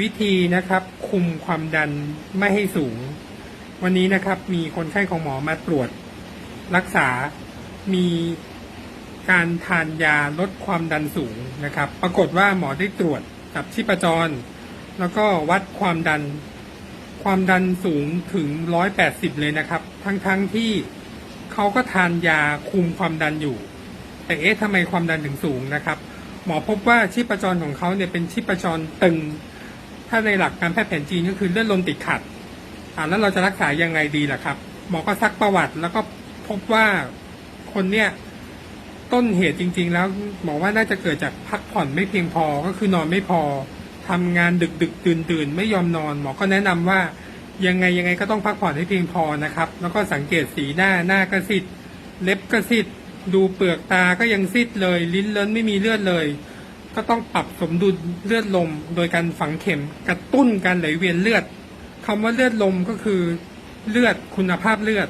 วิธีนะครับคุมความดันไม่ให้สูง วันนี้นะครับมีคนไข้ของหมอมาตรวจ รักษา มีการทานยาลดความดันสูงนะครับ ปรากฏว่าหมอได้ตรวจกับชีพจร แล้วก็วัดความดัน ความดันสูงถึง 180 เลยนะครับ ทั้งๆทที่เขาก็ทานยาคุมความดันอยู่ แต่เอ๊ะทำไมความดันถึงสูงนะครับ หมอพบว่าชีพจรของเขาเนี่ยเป็นชีพจรตึง ถ้าในหลักการแพทย์แผนจีนก็คือเลือดลมติดขัดอ่าแล้วเราจะรักษายังไงดีล่ะครับ หมอก็ซักประวัติ แล้วก็พบว่าคนเนี่ยต้นเหตุจริง ๆ แล้วหมอว่าน่าจะเกิดจากพักผ่อนไม่เพียงพอก็คือนอนไม่พอทำงานดึกดึกตื่นตื่นไม่ยอมนอน หมอก็แนะนำว่ายังไงยังไงก็ต้องพักผ่อนให้เพียงพอนะครับ แล้วก็สังเกตสีหน้าหน้าก็ซิดเล็บก็ซิดดูเปลือกตาก็ยังซิดเลย ลิ้นเลิ้นไม่มีเลือดเลย ก็ต้องปรับสมดุลเลือดลม โดยการฝังเข็มกระตุ้นการไหลเวียนเลือดคำว่าเลือดลมก็คือเลือดคุณภาพเลือด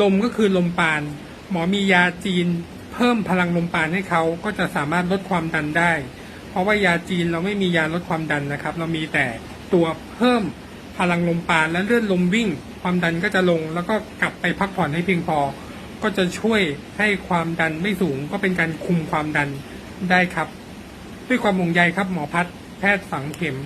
ลมก็คือลมปาน หมอมียาจีน เพิ่มพลังลมปานให้เขาก็จะสามารถลดความดันได้ เพราะว่ายาจีนเราไม่มียาลดความดันนะครับ เรามีแต่ตัวเพิ่มพลังลมปานและเลือดลมวิ่ง ความดันก็จะลง แล้วก็กลับไปพักผ่อนให้เพียงพอ ก็จะช่วยให้ความดันไม่สูงก็เป็นการคุมความดันได้ครับ ด้วยความห่วงใยครับหมอพัฒน์แพทย์ฝังเข็ม